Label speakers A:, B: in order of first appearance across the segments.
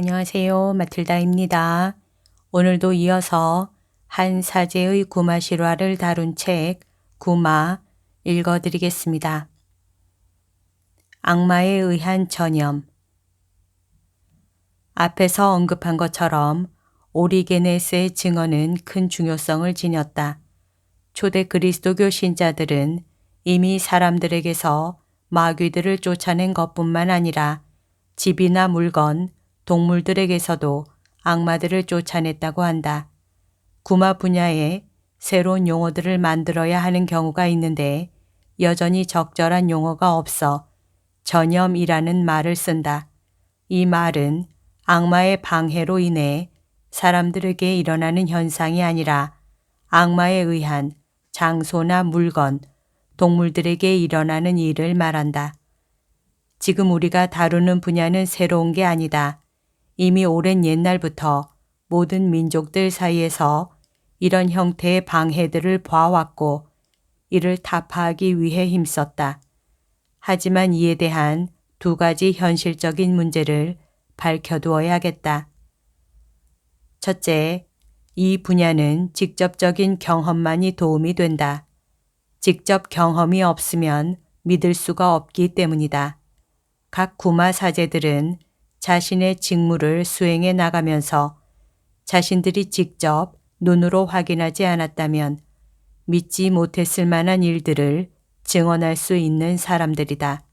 A: 안녕하세요. 마틸다입니다. 오늘도 이어서 한 사제의 구마 실화를 다룬 책 구마 읽어드리겠습니다. 악마에 의한 전염 앞에서 언급한 것처럼 오리게네스의 증언은 큰 중요성을 지녔다. 초대 그리스도교 신자들은 이미 사람들에게서 마귀들을 쫓아낸 것뿐만 아니라 집이나 물건, 동물들에게서도 악마들을 쫓아냈다고 한다. 구마 분야에 새로운 용어들을 만들어야 하는 경우가 있는데 여전히 적절한 용어가 없어 전염이라는 말을 쓴다. 이 말은 악마의 방해로 인해 사람들에게 일어나는 현상이 아니라 악마에 의한 장소나 물건, 동물들에게 일어나는 일을 말한다. 지금 우리가 다루는 분야는 새로운 게 아니다. 이미 오랜 옛날부터 모든 민족들 사이에서 이런 형태의 방해들을 봐왔고 이를 타파하기 위해 힘썼다. 하지만 이에 대한 두 가지 현실적인 문제를 밝혀두어야겠다. 첫째, 이 분야는 직접적인 경험만이 도움이 된다. 직접 경험이 없으면 믿을 수가 없기 때문이다. 각 구마 사제들은 자신의 직무를 수행해 나가면서 자신들이 직접 눈으로 확인하지 않았다면 믿지 못했을 만한 일들을 증언할 수 있는 사람들이다.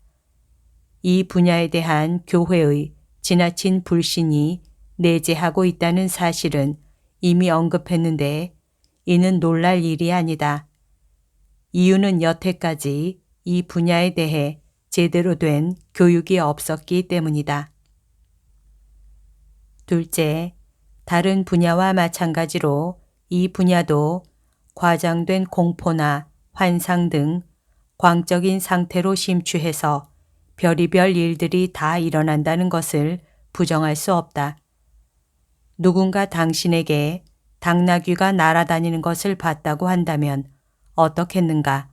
A: 이 분야에 대한 교회의 지나친 불신이 내재하고 있다는 사실은 이미 언급했는데 이는 놀랄 일이 아니다. 이유는 여태까지 이 분야에 대해 제대로 된 교육이 없었기 때문이다. 둘째, 다른 분야와 마찬가지로 이 분야도 과장된 공포나 환상 등 광적인 상태로 심취해서 별의별 일들이 다 일어난다는 것을 부정할 수 없다. 누군가 당신에게 당나귀가 날아다니는 것을 봤다고 한다면 어떻겠는가?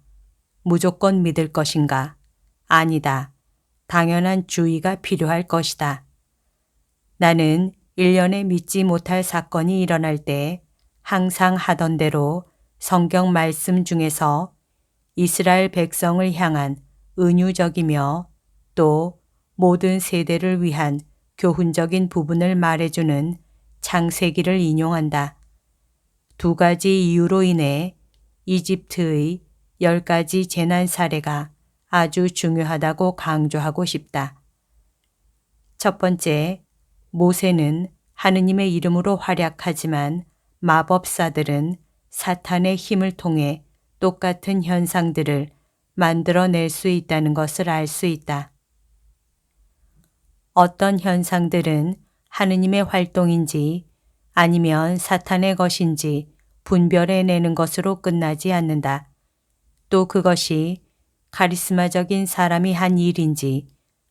A: 무조건 믿을 것인가? 아니다. 당연한 주의가 필요할 것이다. 나는 일년에 믿지 못할 사건이 일어날 때 항상 하던 대로 성경 말씀 중에서 이스라엘 백성을 향한 은유적이며 또 모든 세대를 위한 교훈적인 부분을 말해주는 창세기를 인용한다. 두 가지 이유로 인해 이집트의 열 가지 재난 사례가 아주 중요하다고 강조하고 싶다. 첫 번째, 모세는 하느님의 이름으로 활약하지만 마법사들은 사탄의 힘을 통해 똑같은 현상들을 만들어낼 수 있다는 것을 알 수 있다. 어떤 현상들은 하느님의 활동인지 아니면 사탄의 것인지 분별해내는 것으로 끝나지 않는다. 또 그것이 카리스마적인 사람이 한 일인지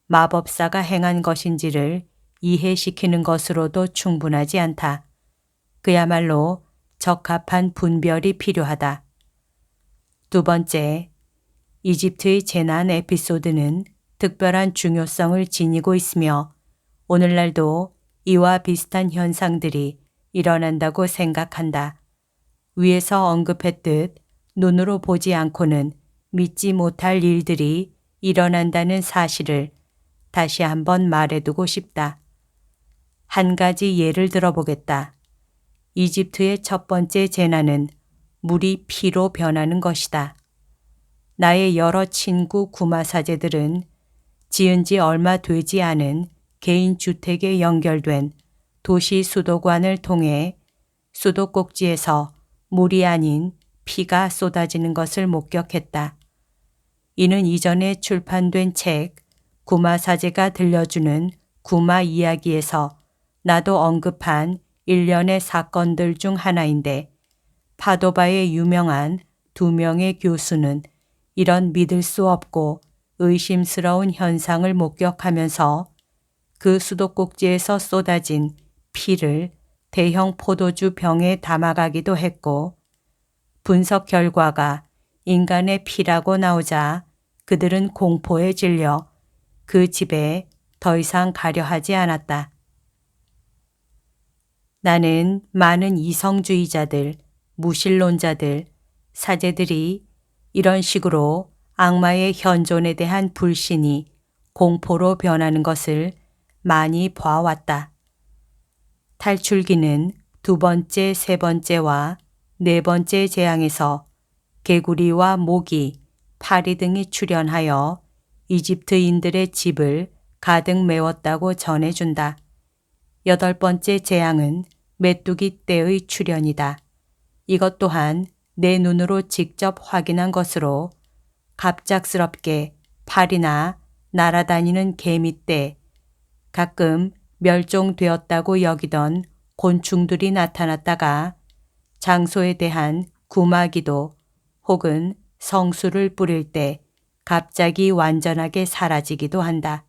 A: 마법사가 행한 것인지를 이해시키는 것으로도 충분하지 않다. 그야말로 적합한 분별이 필요하다. 두 번째, 이집트의 재난 에피소드는 특별한 중요성을 지니고 있으며 오늘날도 이와 비슷한 현상들이 일어난다고 생각한다. 위에서 언급했듯 눈으로 보지 않고는 믿지 못할 일들이 일어난다는 사실을 다시 한번 말해두고 싶다. 한 가지 예를 들어보겠다. 이집트의 첫 번째 재난은 물이 피로 변하는 것이다. 나의 여러 친구 구마사제들은 지은 지 얼마 되지 않은 개인 주택에 연결된 도시 수도관을 통해 수도꼭지에서 물이 아닌 피가 쏟아지는 것을 목격했다. 이는 이전에 출판된 책 구마사제가 들려주는 구마 이야기에서 나도 언급한 일련의 사건들 중 하나인데 파도바의 유명한 두 명의 교수는 이런 믿을 수 없고 의심스러운 현상을 목격하면서 그 수도꼭지에서 쏟아진 피를 대형 포도주 병에 담아가기도 했고 분석 결과가 인간의 피라고 나오자 그들은 공포에 질려 그 집에 더 이상 가려 하지 않았다. 나는 많은 이성주의자들, 무신론자들, 사제들이 이런 식으로 악마의 현존에 대한 불신이 공포로 변하는 것을 많이 봐왔다. 탈출기는 두 번째, 세 번째와 네 번째 재앙에서 개구리와 모기, 파리 등이 출현하여 이집트인들의 집을 가득 메웠다고 전해준다. 여덟 번째 재앙은 메뚜기 떼의 출현이다. 이것 또한 내 눈으로 직접 확인한 것으로 갑작스럽게 팔이나 날아다니는 개미떼, 가끔 멸종되었다고 여기던 곤충들이 나타났다가 장소에 대한 구마기도 혹은 성수를 뿌릴 때 갑자기 완전하게 사라지기도 한다.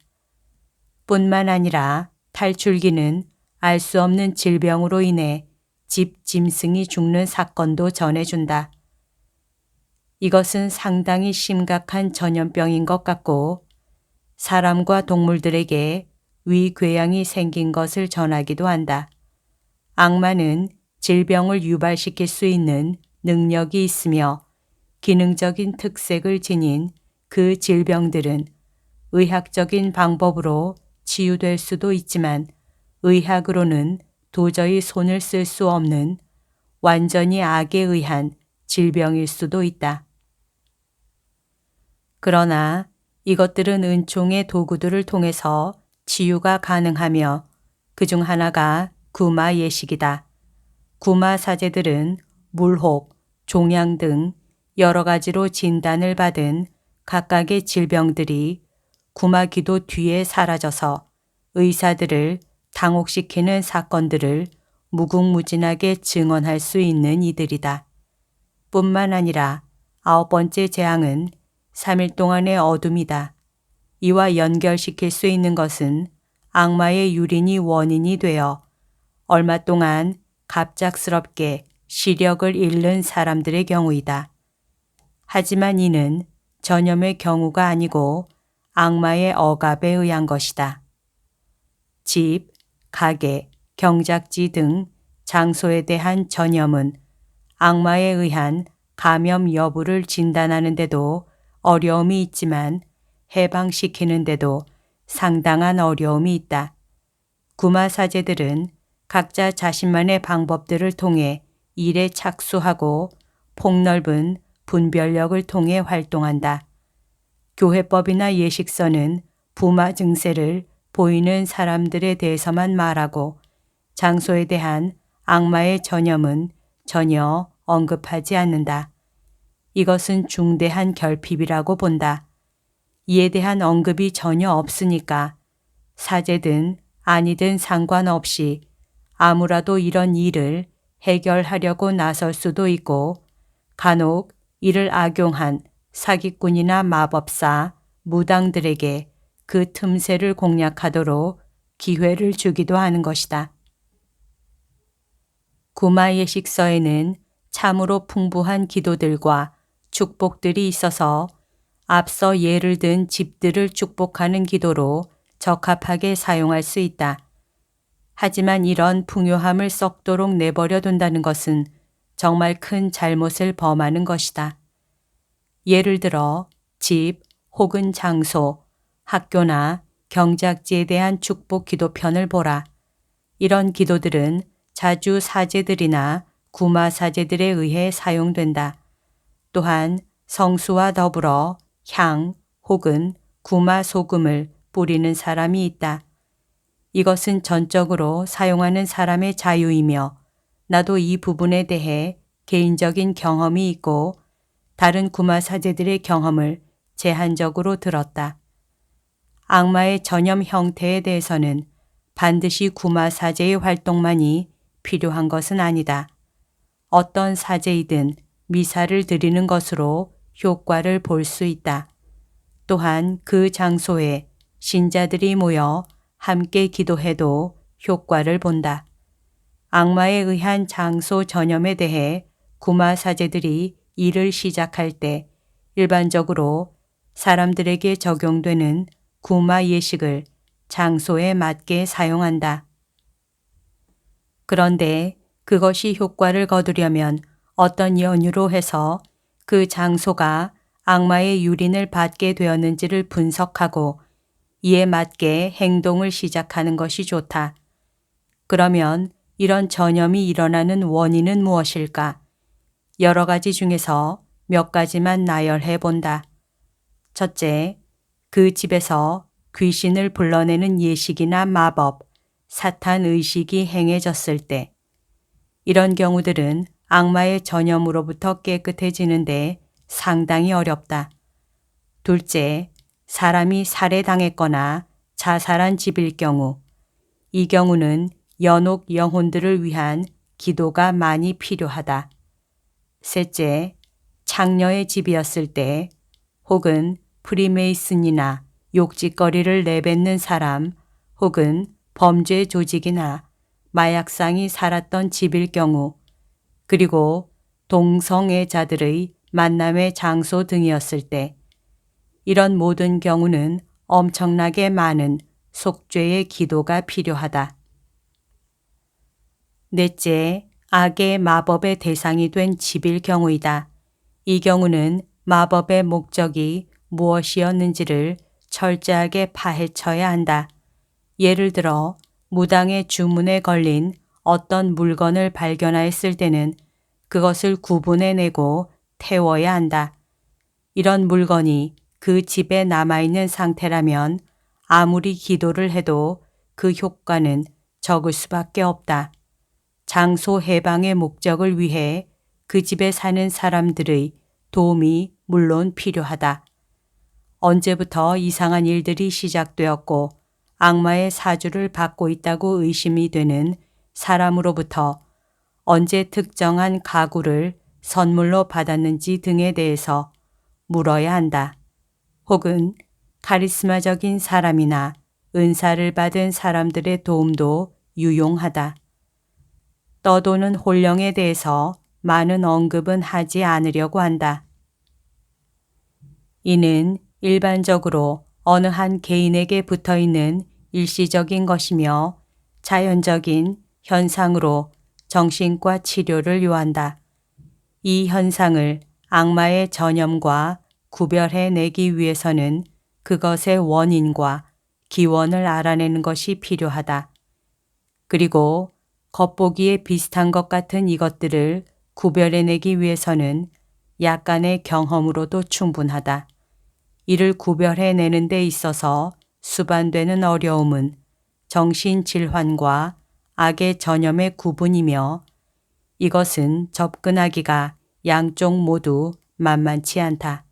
A: 뿐만 아니라 탈출기는 알 수 없는 질병으로 인해 집 짐승이 죽는 사건도 전해준다. 이것은 상당히 심각한 전염병인 것 같고 사람과 동물들에게 위궤양이 생긴 것을 전하기도 한다. 악마는 질병을 유발시킬 수 있는 능력이 있으며 기능적인 특색을 지닌 그 질병들은 의학적인 방법으로 치유될 수도 있지만 의학으로는 도저히 손을 쓸 수 없는 완전히 악에 의한 질병일 수도 있다. 그러나 이것들은 은총의 도구들을 통해서 치유가 가능하며 그 중 하나가 구마 예식이다. 구마 사제들은 물혹, 종양 등 여러 가지로 진단을 받은 각각의 질병들이 구마 기도 뒤에 사라져서 의사들을 당혹시키는 사건들을 무궁무진하게 증언할 수 있는 이들이다. 뿐만 아니라 아홉 번째 재앙은 3일 동안의 어둠이다. 이와 연결시킬 수 있는 것은 악마의 유린이 원인이 되어 얼마 동안 갑작스럽게 시력을 잃는 사람들의 경우이다. 하지만 이는 전염의 경우가 아니고 악마의 억압에 의한 것이다. 집, 가게, 경작지 등 장소에 대한 전염은 악마에 의한 감염 여부를 진단하는데도 어려움이 있지만 해방시키는데도 상당한 어려움이 있다. 구마 사제들은 각자 자신만의 방법들을 통해 일에 착수하고 폭넓은 분별력을 통해 활동한다. 교회법이나 예식서는 부마 증세를 보이는 사람들에 대해서만 말하고 장소에 대한 악마의 전염은 전혀 언급하지 않는다. 이것은 중대한 결핍이라고 본다. 이에 대한 언급이 전혀 없으니까 사제든 아니든 상관없이 아무라도 이런 일을 해결하려고 나설 수도 있고 간혹 이를 악용한 사기꾼이나 마법사, 무당들에게 그 틈새를 공략하도록 기회를 주기도 하는 것이다. 구마예식서에는 참으로 풍부한 기도들과 축복들이 있어서 앞서 예를 든 집들을 축복하는 기도로 적합하게 사용할 수 있다. 하지만 이런 풍요함을 썩도록 내버려 둔다는 것은 정말 큰 잘못을 범하는 것이다. 예를 들어 집 혹은 장소, 학교나 경작지에 대한 축복 기도편을 보라. 이런 기도들은 자주 사제들이나 구마 사제들에 의해 사용된다. 또한 성수와 더불어 향 혹은 구마 소금을 뿌리는 사람이 있다. 이것은 전적으로 사용하는 사람의 자유이며 나도 이 부분에 대해 개인적인 경험이 있고 다른 구마 사제들의 경험을 제한적으로 들었다. 악마의 전염 형태에 대해서는 반드시 구마 사제의 활동만이 필요한 것은 아니다. 어떤 사제이든 미사를 드리는 것으로 효과를 볼 수 있다. 또한 그 장소에 신자들이 모여 함께 기도해도 효과를 본다. 악마에 의한 장소 전염에 대해 구마 사제들이 일을 시작할 때 일반적으로 사람들에게 적용되는 구마 예식을 장소에 맞게 사용한다. 그런데 그것이 효과를 거두려면 어떤 연유로 해서 그 장소가 악마의 유린을 받게 되었는지를 분석하고 이에 맞게 행동을 시작하는 것이 좋다. 그러면 이런 전염이 일어나는 원인은 무엇일까? 여러 가지 중에서 몇 가지만 나열해 본다. 첫째, 그 집에서 귀신을 불러내는 예식이나 마법, 사탄 의식이 행해졌을 때, 이런 경우들은 악마의 전염으로부터 깨끗해지는데 상당히 어렵다. 둘째, 사람이 살해당했거나 자살한 집일 경우, 이 경우는 연옥 영혼들을 위한 기도가 많이 필요하다. 셋째, 창녀의 집이었을 때 혹은 프리메이슨이나 욕짓거리를 내뱉는 사람 혹은 범죄 조직이나 마약상이 살았던 집일 경우 그리고 동성애자들의 만남의 장소 등이었을 때 이런 모든 경우는 엄청나게 많은 속죄의 기도가 필요하다. 넷째, 악의 마법의 대상이 된 집일 경우이다. 이 경우는 마법의 목적이 무엇이었는지를 철저하게 파헤쳐야 한다. 예를 들어 무당의 주문에 걸린 어떤 물건을 발견하였을 때는 그것을 구분해내고 태워야 한다. 이런 물건이 그 집에 남아있는 상태라면 아무리 기도를 해도 그 효과는 적을 수밖에 없다. 장소 해방의 목적을 위해 그 집에 사는 사람들의 도움이 물론 필요하다. 언제부터 이상한 일들이 시작되었고 악마의 사주를 받고 있다고 의심이 되는 사람으로부터 언제 특정한 가구를 선물로 받았는지 등에 대해서 물어야 한다. 혹은 카리스마적인 사람이나 은사를 받은 사람들의 도움도 유용하다. 떠도는 혼령에 대해서 많은 언급은 하지 않으려고 한다. 이는 일반적으로 어느 한 개인에게 붙어 있는 일시적인 것이며 자연적인 현상으로 정신과 치료를 요한다. 이 현상을 악마의 전염과 구별해 내기 위해서는 그것의 원인과 기원을 알아내는 것이 필요하다. 그리고 겉보기에 비슷한 것 같은 이것들을 구별해내기 위해서는 약간의 경험으로도 충분하다. 이를 구별해내는 데 있어서 수반되는 어려움은 정신 질환과 악의 전염의 구분이며 이것은 접근하기가 양쪽 모두 만만치 않다.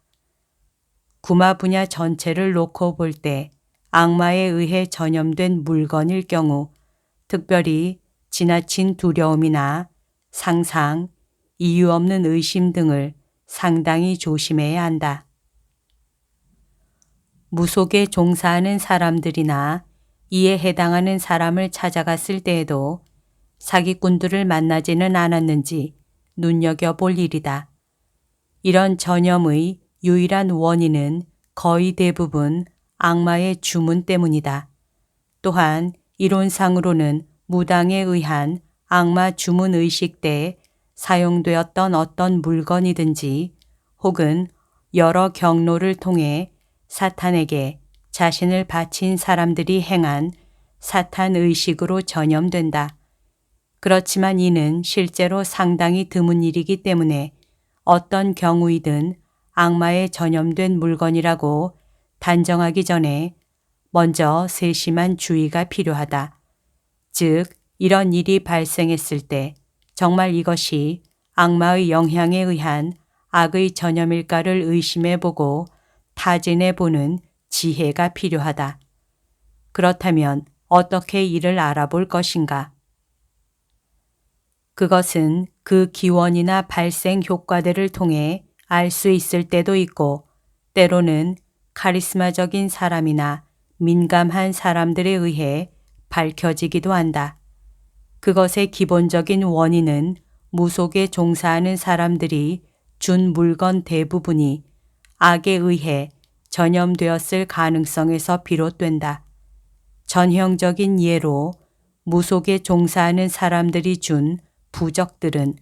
A: 구마 분야 전체를 놓고 볼 때 악마에 의해 전염된 물건일 경우 특별히 지나친 두려움이나 상상, 이유 없는 의심 등을 상당히 조심해야 한다. 무속에 종사하는 사람들이나 이에 해당하는 사람을 찾아갔을 때에도 사기꾼들을 만나지는 않았는지 눈여겨볼 일이다. 이런 전염의 유일한 원인은 거의 대부분 악마의 주문 때문이다. 또한 이론상으로는 무당에 의한 악마 주문 의식 때 사용되었던 어떤 물건이든지 혹은 여러 경로를 통해 사탄에게 자신을 바친 사람들이 행한 사탄 의식으로 전염된다. 그렇지만 이는 실제로 상당히 드문 일이기 때문에 어떤 경우이든 악마에 전염된 물건이라고 단정하기 전에 먼저 세심한 주의가 필요하다. 즉, 이런 일이 발생했을 때 정말 이것이 악마의 영향에 의한 악의 전염일까를 의심해 보고 타진해 보는 지혜가 필요하다. 그렇다면 어떻게 이를 알아볼 것인가? 그것은 그 기원이나 발생 효과들을 통해 알 수 있을 때도 있고, 때로는 카리스마적인 사람이나 민감한 사람들에 의해 밝혀지기도 한다. 그것의 기본적인 원인은 무속에 종사하는 사람들이 준 물건 대부분이 악에 의해 전염되었을 가능성에서 비롯된다. 전형적인 예로 무속에 종사하는 사람들이 준 부적들은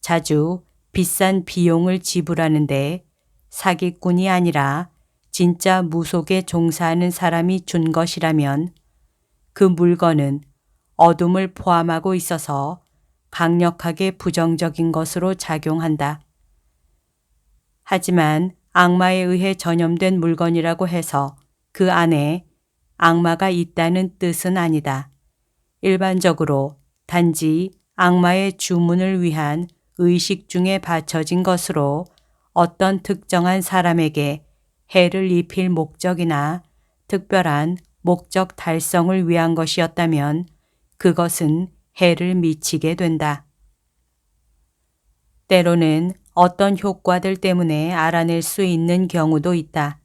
A: 자주 비싼 비용을 지불하는데 사기꾼이 아니라 진짜 무속에 종사하는 사람이 준 것이라면 그 물건은 어둠을 포함하고 있어서 강력하게 부정적인 것으로 작용한다. 하지만 악마에 의해 전염된 물건이라고 해서 그 안에 악마가 있다는 뜻은 아니다. 일반적으로 단지 악마의 주문을 위한 의식 중에 바쳐진 것으로 어떤 특정한 사람에게 해를 입힐 목적이나 특별한 목적 달성을 위한 것이었다면 그것은 해를 미치게 된다. 때로는 어떤 효과들 때문에 알아낼 수 있는 경우도 있다.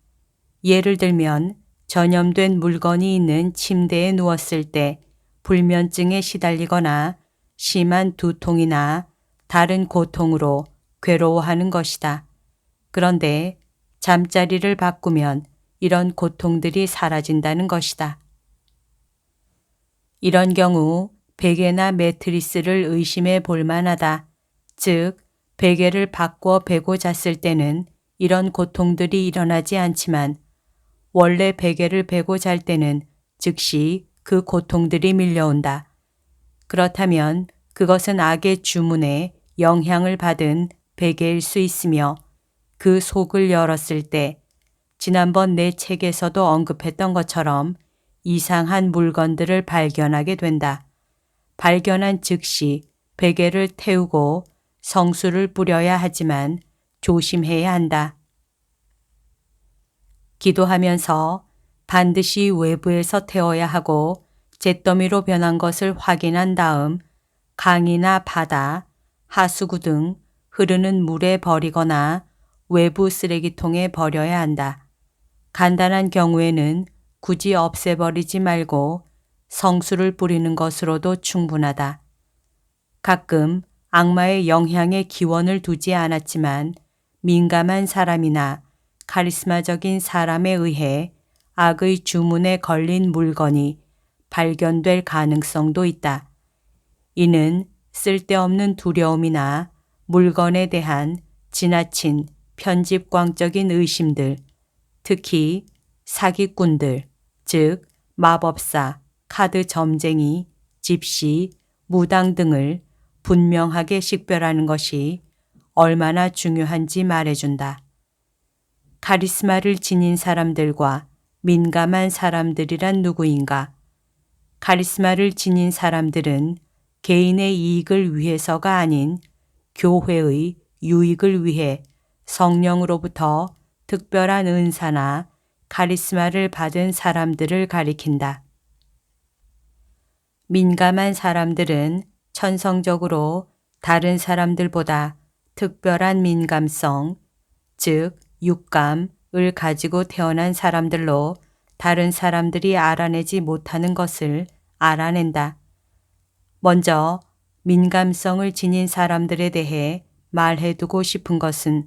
A: 예를 들면 전염된 물건이 있는 침대에 누웠을 때 불면증에 시달리거나 심한 두통이나 다른 고통으로 괴로워하는 것이다. 그런데 잠자리를 바꾸면 이런 고통들이 사라진다는 것이다. 이런 경우 베개나 매트리스를 의심해 볼 만하다. 즉, 베개를 바꿔 베고 잤을 때는 이런 고통들이 일어나지 않지만 원래 베개를 베고 잘 때는 즉시 그 고통들이 밀려온다. 그렇다면 그것은 악의 주문에 영향을 받은 베개일 수 있으며 그 속을 열었을 때 지난번 내 책에서도 언급했던 것처럼 이상한 물건들을 발견하게 된다. 발견한 즉시 베개를 태우고 성수를 뿌려야 하지만 조심해야 한다. 기도하면서 반드시 외부에서 태워야 하고 잿더미로 변한 것을 확인한 다음 강이나 바다, 하수구 등 흐르는 물에 버리거나 외부 쓰레기통에 버려야 한다. 간단한 경우에는 굳이 없애버리지 말고 성수를 뿌리는 것으로도 충분하다. 가끔 악마의 영향에 기원을 두지 않았지만 민감한 사람이나 카리스마적인 사람에 의해 악의 주문에 걸린 물건이 발견될 가능성도 있다. 이는 쓸데없는 두려움이나 물건에 대한 지나친 편집광적인 의심들, 특히 사기꾼들, 즉 마법사, 카드 점쟁이, 집시, 무당 등을 분명하게 식별하는 것이 얼마나 중요한지 말해준다. 카리스마를 지닌 사람들과 민감한 사람들이란 누구인가? 카리스마를 지닌 사람들은 개인의 이익을 위해서가 아닌 교회의 유익을 위해 성령으로부터 특별한 은사나 카리스마를 받은 사람들을 가리킨다. 민감한 사람들은 천성적으로 다른 사람들보다 특별한 민감성, 즉, 육감을 가지고 태어난 사람들로 다른 사람들이 알아내지 못하는 것을 알아낸다. 먼저 민감성을 지닌 사람들에 대해 말해두고 싶은 것은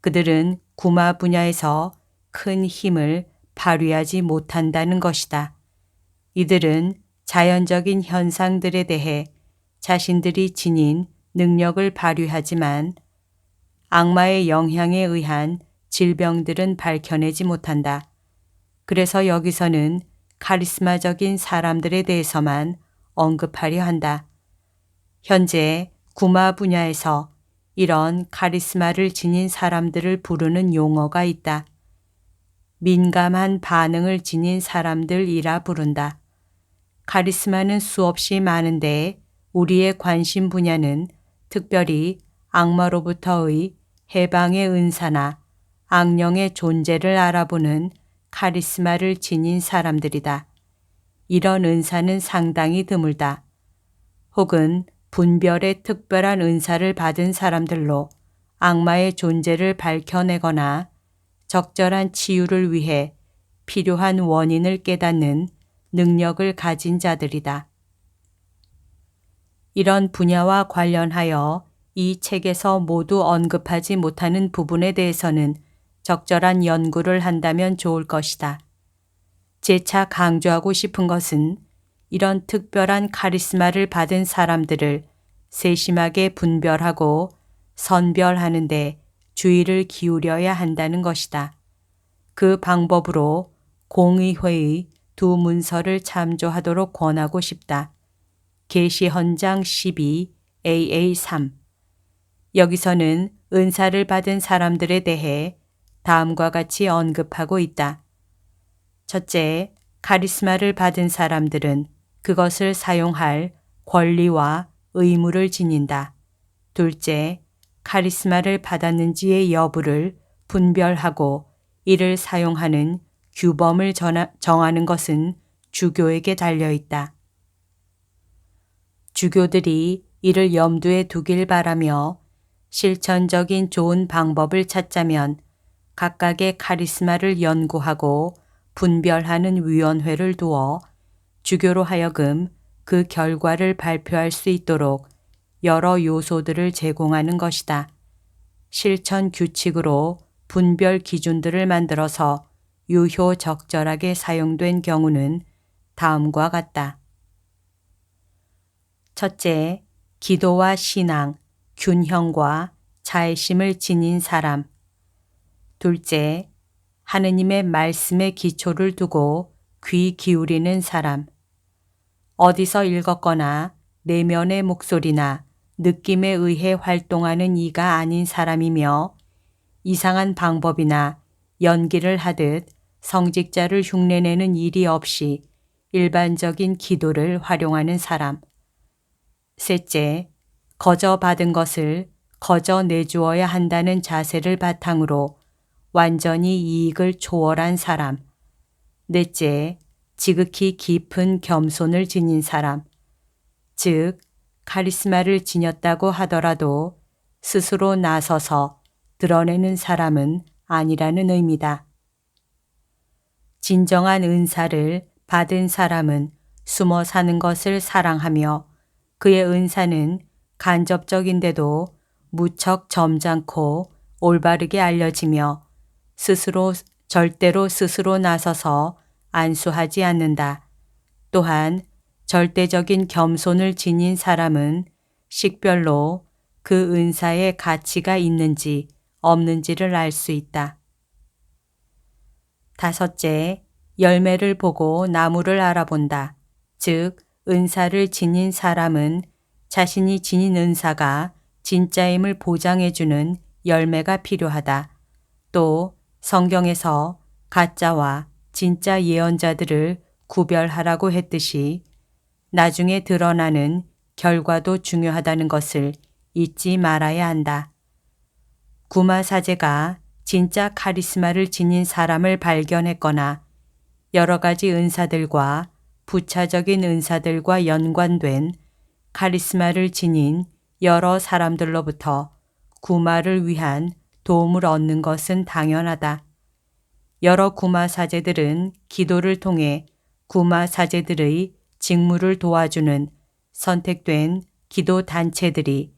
A: 그들은 구마 분야에서 큰 힘을 발휘하지 못한다는 것이다. 이들은 자연적인 현상들에 대해 자신들이 지닌 능력을 발휘하지만 악마의 영향에 의한 질병들은 밝혀내지 못한다. 그래서 여기서는 카리스마적인 사람들에 대해서만 언급하려 한다. 현재 구마 분야에서 이런 카리스마를 지닌 사람들을 부르는 용어가 있다. 민감한 반응을 지닌 사람들이라 부른다. 카리스마는 수없이 많은데 우리의 관심 분야는 특별히 악마로부터의 해방의 은사나 악령의 존재를 알아보는 카리스마를 지닌 사람들이다. 이런 은사는 상당히 드물다. 혹은 분별의 특별한 은사를 받은 사람들로 악마의 존재를 밝혀내거나 적절한 치유를 위해 필요한 원인을 깨닫는 능력을 가진 자들이다. 이런 분야와 관련하여 이 책에서 모두 언급하지 못하는 부분에 대해서는 적절한 연구를 한다면 좋을 것이다. 재차 강조하고 싶은 것은 이런 특별한 카리스마를 받은 사람들을 세심하게 분별하고 선별하는데 주의를 기울여야 한다는 것이다. 그 방법으로 공의회의 두 문서를 참조하도록 권하고 싶다. 계시헌장 12 AA3 여기서는 은사를 받은 사람들에 대해 다음과 같이 언급하고 있다. 첫째, 카리스마를 받은 사람들은 그것을 사용할 권리와 의무를 지닌다. 둘째, 카리스마를 받았는지의 여부를 분별하고 이를 사용하는 규범을 정하는 것은 주교에게 달려 있다. 주교들이 이를 염두에 두길 바라며 실천적인 좋은 방법을 찾자면 각각의 카리스마를 연구하고 분별하는 위원회를 두어 주교로 하여금 그 결과를 발표할 수 있도록 여러 요소들을 제공하는 것이다. 실천 규칙으로 분별 기준들을 만들어서 유효 적절하게 사용된 경우는 다음과 같다. 첫째, 기도와 신앙, 균형과 자애심을 지닌 사람. 둘째, 하느님의 말씀에 기초를 두고 귀 기울이는 사람. 어디서 읽었거나 내면의 목소리나 느낌에 의해 활동하는 이가 아닌 사람이며 이상한 방법이나 연기를 하듯 성직자를 흉내내는 일이 없이 일반적인 기도를 활용하는 사람. 셋째, 거저 받은 것을 거저 내주어야 한다는 자세를 바탕으로 완전히 이익을 초월한 사람. 넷째, 지극히 깊은 겸손을 지닌 사람. 즉, 카리스마를 지녔다고 하더라도 스스로 나서서 드러내는 사람은 아니라는 의미다. 진정한 은사를 받은 사람은 숨어 사는 것을 사랑하며 그의 은사는 간접적인데도 무척 점잖고 올바르게 알려지며 스스로 절대로 스스로 나서서 안수하지 않는다. 또한 절대적인 겸손을 지닌 사람은 식별로 그 은사의 가치가 있는지 없는지를 알 수 있다. 다섯째, 열매를 보고 나무를 알아본다. 즉, 은사를 지닌 사람은 자신이 지닌 은사가 진짜임을 보장해주는 열매가 필요하다. 또 성경에서 가짜와 진짜 예언자들을 구별하라고 했듯이 나중에 드러나는 결과도 중요하다는 것을 잊지 말아야 한다. 구마사제가 진짜 카리스마를 지닌 사람을 발견했거나 여러 가지 은사들과 부차적인 은사들과 연관된 카리스마를 지닌 여러 사람들로부터 구마를 위한 도움을 얻는 것은 당연하다. 여러 구마 사제들은 기도를 통해 구마 사제들의 직무를 도와주는 선택된 기도 단체들이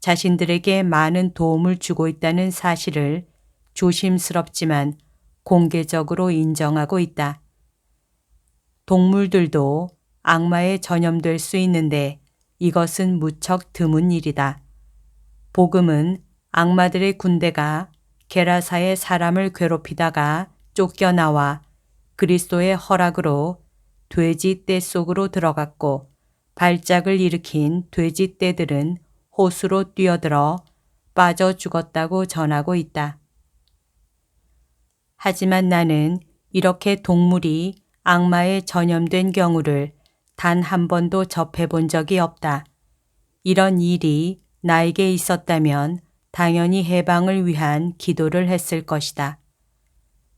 A: 자신들에게 많은 도움을 주고 있다는 사실을 조심스럽지만 공개적으로 인정하고 있다. 동물들도 악마에 전염될 수 있는데 이것은 무척 드문 일이다. 복음은 악마들의 군대가 게라사의 사람을 괴롭히다가 쫓겨나와 그리스도의 허락으로 돼지 떼 속으로 들어갔고 발작을 일으킨 돼지 떼들은 호수로 뛰어들어 빠져 죽었다고 전하고 있다. 하지만 나는 이렇게 동물이 악마에 전염된 경우를 단 한 번도 접해본 적이 없다. 이런 일이 나에게 있었다면 당연히 해방을 위한 기도를 했을 것이다.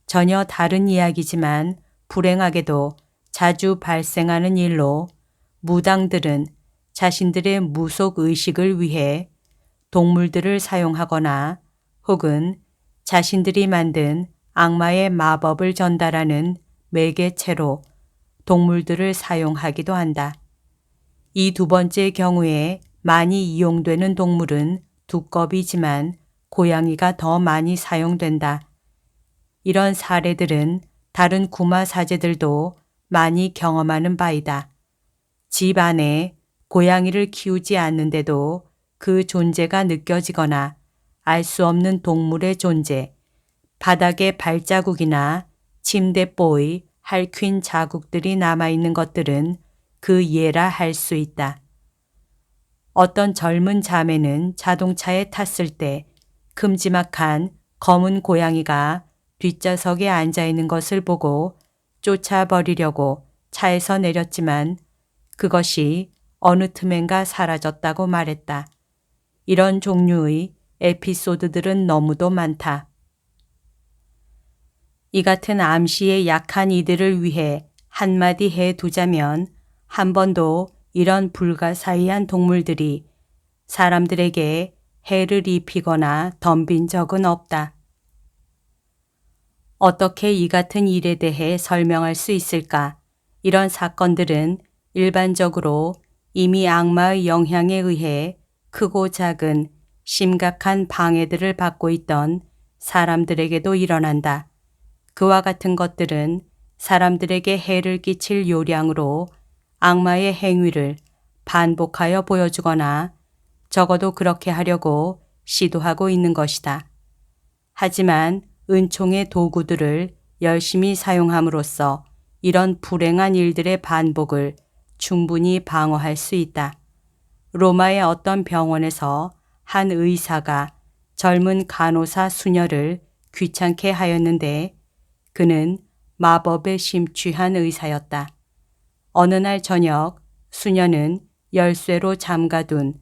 A: 전혀 다른 이야기지만 불행하게도 자주 발생하는 일로 무당들은 자신들의 무속 의식을 위해 동물들을 사용하거나 혹은 자신들이 만든 악마의 마법을 전달하는 매개체로 동물들을 사용하기도 한다. 이 두 번째 경우에 많이 이용되는 동물은 두꺼비지만 고양이가 더 많이 사용된다. 이런 사례들은 다른 구마 사제들도 많이 경험하는 바이다. 집 안에 고양이를 키우지 않는데도 그 존재가 느껴지거나 알 수 없는 동물의 존재, 바닥에 발자국이나 침대보의 할퀸 자국들이 남아있는 것들은 그 예라 할 수 있다. 어떤 젊은 자매는 자동차에 탔을 때 큼지막한 검은 고양이가 뒷좌석에 앉아 있는 것을 보고 쫓아버리려고 차에서 내렸지만 그것이 어느 틈엔가 사라졌다고 말했다. 이런 종류의 에피소드들은 너무도 많다. 이 같은 암시에 약한 이들을 위해 한마디 해 두자면 한 번도 이런 불가사의한 동물들이 사람들에게 해를 입히거나 덤빈 적은 없다. 어떻게 이 같은 일에 대해 설명할 수 있을까? 이런 사건들은 일반적으로 이미 악마의 영향에 의해 크고 작은 심각한 방해들을 받고 있던 사람들에게도 일어난다. 그와 같은 것들은 사람들에게 해를 끼칠 요량으로 악마의 행위를 반복하여 보여주거나 적어도 그렇게 하려고 시도하고 있는 것이다. 하지만 은총의 도구들을 열심히 사용함으로써 이런 불행한 일들의 반복을 충분히 방어할 수 있다. 로마의 어떤 병원에서 한 의사가 젊은 간호사 수녀를 귀찮게 하였는데 그는 마법에 심취한 의사였다. 어느 날 저녁 수녀는 열쇠로 잠가둔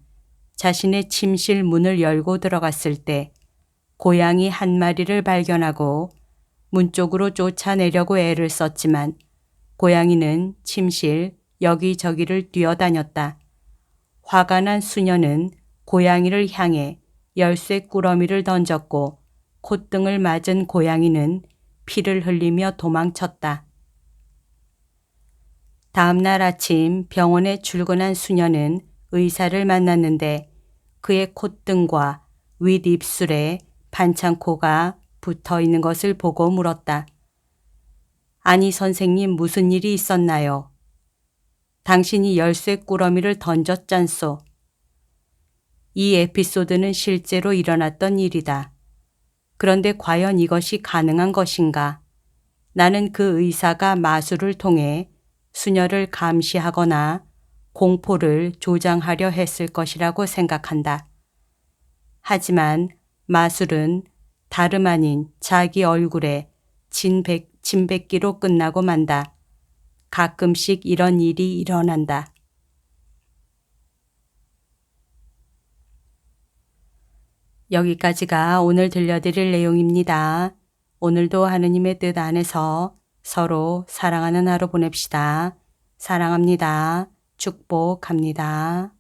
A: 자신의 침실 문을 열고 들어갔을 때 고양이 한 마리를 발견하고 문 쪽으로 쫓아내려고 애를 썼지만 고양이는 침실 여기저기를 뛰어다녔다. 화가 난 수녀는 고양이를 향해 열쇠 꾸러미를 던졌고 콧등을 맞은 고양이는 피를 흘리며 도망쳤다. 다음 날 아침 병원에 출근한 수녀는 의사를 만났는데 그의 콧등과 윗입술에 반창고가 붙어 있는 것을 보고 물었다. 아니 선생님 무슨 일이 있었나요? 당신이 열쇠 꾸러미를 던졌잖소. 이 에피소드는 실제로 일어났던 일이다. 그런데 과연 이것이 가능한 것인가? 나는 그 의사가 마술을 통해 수녀를 감시하거나 공포를 조장하려 했을 것이라고 생각한다. 하지만 마술은 다름 아닌 자기 얼굴에 진백, 진백기로 끝나고 만다. 가끔씩 이런 일이 일어난다. 여기까지가 오늘 들려드릴 내용입니다. 오늘도 하느님의 뜻 안에서 서로 사랑하는 하루 보냅시다. 사랑합니다. 축복합니다.